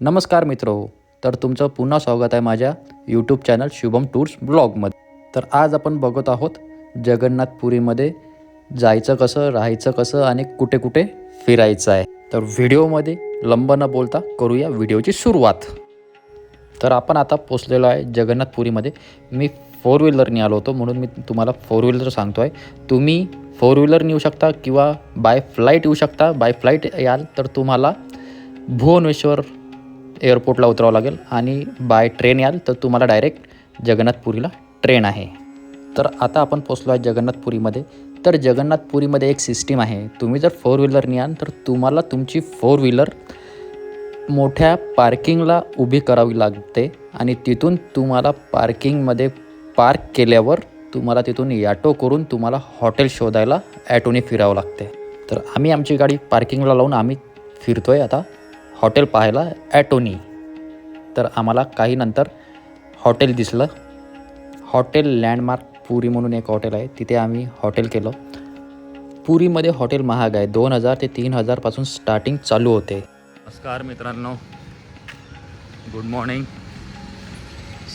नमस्कार मित्र तर तुमचं पुन्हा स्वागत आहे माझ्या यूट्यूब चॅनल शुभम टूर्स ब्लॉगमध्ये. तर आज आपण बघत आहोत जगन्नाथपुरीमध्ये जायचं कसं राहायचं कसं आणि कुठे कुठे फिरायचं आहे. तर व्हिडिओमध्ये लंब न बोलता करूया व्हिडिओची सुरुवात. तर आपण आता पोचलेलो आहे जगन्नाथपुरीमध्ये. मी फोर व्हीलरने आलो होतो म्हणून मी तुम्हाला फोर व्हीलर सांगतो आहे तुम्ही फोर व्हीलर येऊ शकता किंवा बाय फ्लाईट येऊ शकता. बाय फ्लाईट याल तर तुम्हाला भुवनेश्वर एअरपोर्टला उतरावं लागेल आणि बाय ट्रेन याल तर तुम्हाला डायरेक्ट जगन्नाथपुरीला ट्रेन आहे. तर आता आपण पोचलो आहे जगन्नाथपुरीमध्ये. तर जगन्नाथपुरीमध्ये एक सिस्टीम आहे. तुम्ही जर फोर व्हीलरने याल तर तुम्हाला तुमची फोर व्हीलर मोठ्या पार्किंगला उभी करावी लागते आणि तिथून तुम्हाला पार्किंगमध्ये पार्क केल्यावर तुम्हाला तिथून ॲटो करून तुम्हाला हॉटेल शोधायला ॲटोने फिरावं लागते. तर आम्ही आमची गाडी पार्किंगला लावून आम्ही फिरतो आहे आता. हॉटेल पाहायला ॲटोनी तर आम्हाला काही नंतर हॉटेल दिसलं. हॉटेल लँडमार्क पुरी म्हणून एक हॉटेल आहे. तिथे आम्ही हॉटेल केलं. पुरीमध्ये हॉटेल महाग आहे. दोन हजार ते तीन हजारपासून स्टार्टिंग चालू होते. नमस्कार मित्रांनो. गुड मॉर्निंग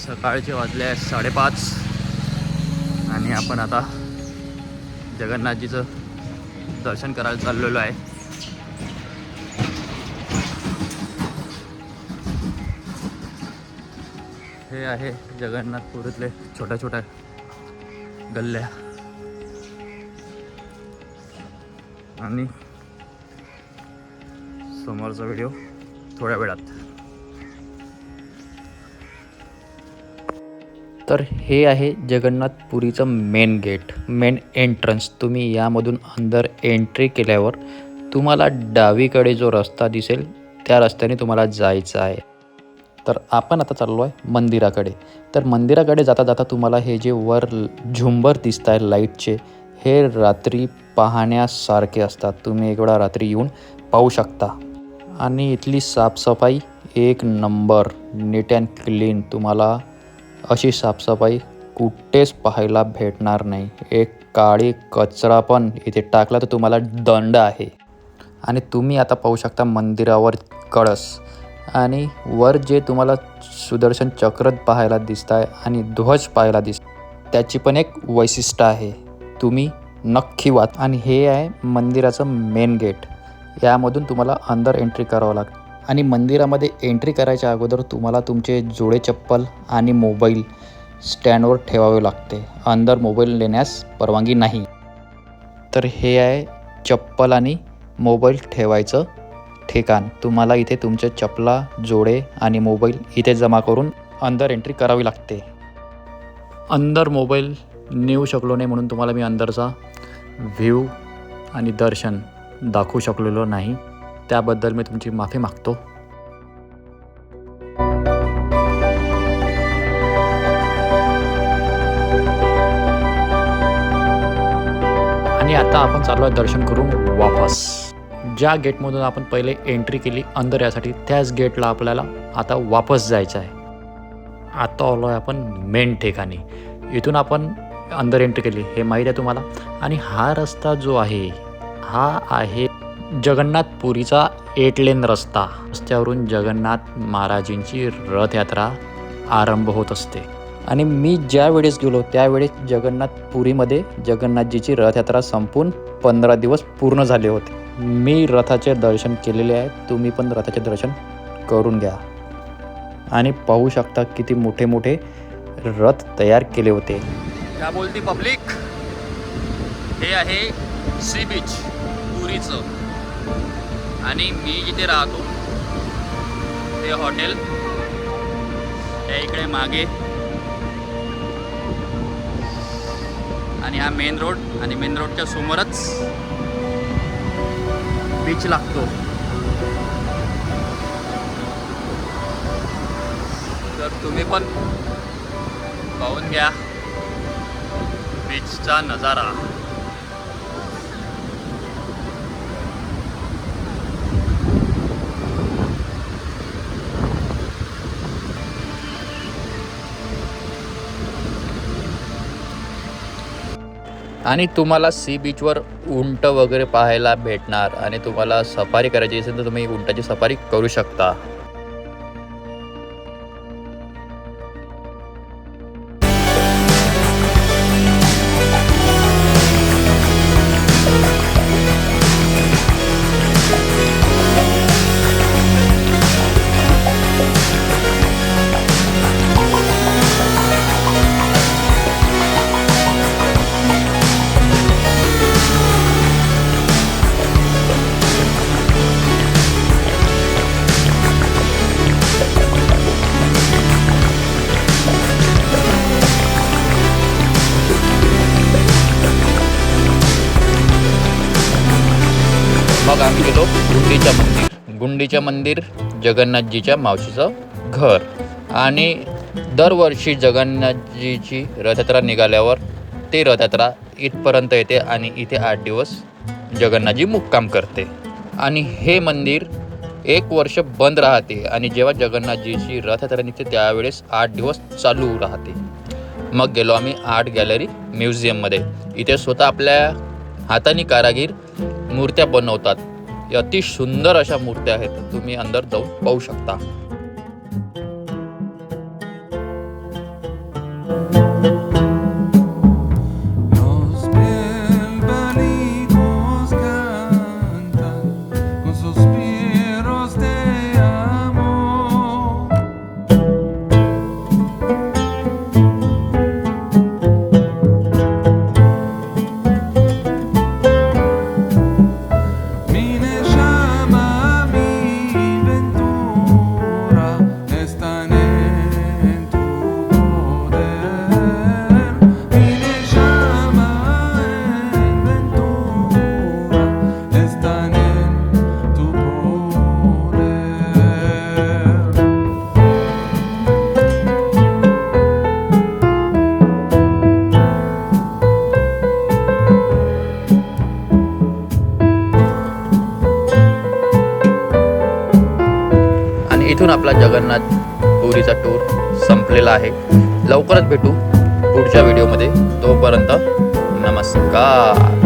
सकाळचे वाजले आहे साडेपाच. आणि आपण आता जगन्नाथजीचं दर्शन करायला चाललेलो आहे. हे आहे जगन्नाथपुरीतले छोट्या छोट्या गल्ल्या. आणि समोरचा व्हिडिओ थोड्या वेळात. तर हे आहे जगन्नाथपुरीचं मेन गेट मेन एंट्रन्स तुम्ही यामधून अंदर एंट्री केल्यावर तुम्हाला डावीकडे जो रस्ता दिसेल त्या रस्त्याने तुम्हाला जायचं आहे. तर आपण आता चाललो आहे मंदिराकडे. तर मंदिराकडे जाता जाता तुम्हाला हे जे वर झुंबर दिसत आहे लाईटचे हे रात्री पाहण्यासारखे असतात. तुम्ही एक वेळा रात्री येऊन पाहू शकता. आणि इथली साफसफाई एक नंबर नीट अँड क्लीन. तुम्हाला अशी साफसफाई कुठेच पाहायला भेटणार नाही. एक काळी कचरा पण इथे टाकला तर तुम्हाला दंड आहे. आणि तुम्ही आता पाहू शकता मंदिरावर कळस. आणि वर जे तुम्हाला सुदर्शन चक्र पाहायला दिसत आहे आणि ध्वज पाहायला दिस त्याची पण एक वैशिष्ट्य आहे. तुम्ही नक्की वाच. आणि हे आहे मंदिराचं मेन गेट यामधून तुम्हाला अंदर एंट्री करावं लागतं. आणि मंदिरामध्ये एंट्री करायच्या अगोदर तुम्हाला तुमचे जोडे चप्पल आणि मोबाईल स्टँडवर ठेवावे लागते. अंदर मोबाईल नेण्यास परवानगी नाही. तर हे आहे चप्पल आणि मोबाईल ठेवायचं ठिकाण. तुम्हाला इथे तुमचे चपला जोडे आणि मोबाईल इथे जमा करून अंदर एंट्री करावी लागते. अंदर मोबाईल नेऊ शकलो नाही म्हणून तुम्हाला मी अंदरचा व्ह्यू आणि दर्शन दाखवू शकलेलो नाही. त्याबद्दल मी तुमची माफी मागतो. आणि आता आपण चाललो आहे दर्शन करून वापस. ज्या गेटमधून आपण पहिले एंट्री केली अंदर यासाठी त्याच गेटला आपल्याला आता वापस जायचं आहे. आता आलो आहे आपण मेन ठिकाणी. इथून आपण अंदर एंट्री केली हे माहीत आहे तुम्हाला? आणि हा रस्ता जो आहे हा आहे जगन्नाथपुरीचा एट लेन रस्ता. रस्त्यावरून जगन्नाथ महाराजींची रथयात्रा आरंभ होत असते. आणि मी ज्या वेळेस गेलो त्यावेळेस जगन्नाथपुरीमध्ये जगन्नाथजीची रथयात्रा संपून पंधरा दिवस पूर्ण झाले होते. मी रथाचे दर्शन केलेले आहे. तुम्ही पण रथाचे दर्शन करून घ्या. आणि पाहू शकता किती मोठे मोठे रथ तयार केले होते. क्या बोलती पब्लिक? हे आहे सी बीच पुरीचं. आणि मी जिथे राहतो ते हॉटेल त्या इकडे मागे. आणि हा मेन रोड आणि मेन रोडच्या समोरच बीच लागतो. तर तुम्ही पण पाहून घ्या. बीचचा नजारा. आणि तुम्हाला सी बीचवर उंट वगैरे पाहायला भेटणार आणि तुम्हाला सफारी करायची असेल तर तुम्ही उंटाची सफारी करू शकता. गुंडीचं मंदिर जगन्नाथजीच्या मावशीचं घर. आणि दरवर्षी जगन्नाथजीची रथयात्रा निघाल्यावर ते रथयात्रा इथपर्यंत येते आणि इथे आठ दिवस जगन्नाथजी मुक्काम करते. आणि हे मंदिर एक वर्ष बंद राहते आणि जेव्हा जगन्नाथजीची रथयात्रा निघते त्यावेळेस आठ दिवस चालू राहते. मग गेलो आम्ही आर्ट गॅलरी म्युझियममध्ये. इथे स्वतः आपल्या हाताने कारागीर मूर्त्या बनवतात. या सुंदर अशा मूर्त्या आहेत तुम्ही अंदर जाऊन पाहू शकता. आपला जगन्नाथ पुरीचा टूर संपलेला आहे. लवकरच भेटू पुढच्या व्हिडिओमध्ये तोपर्यंत नमस्कार.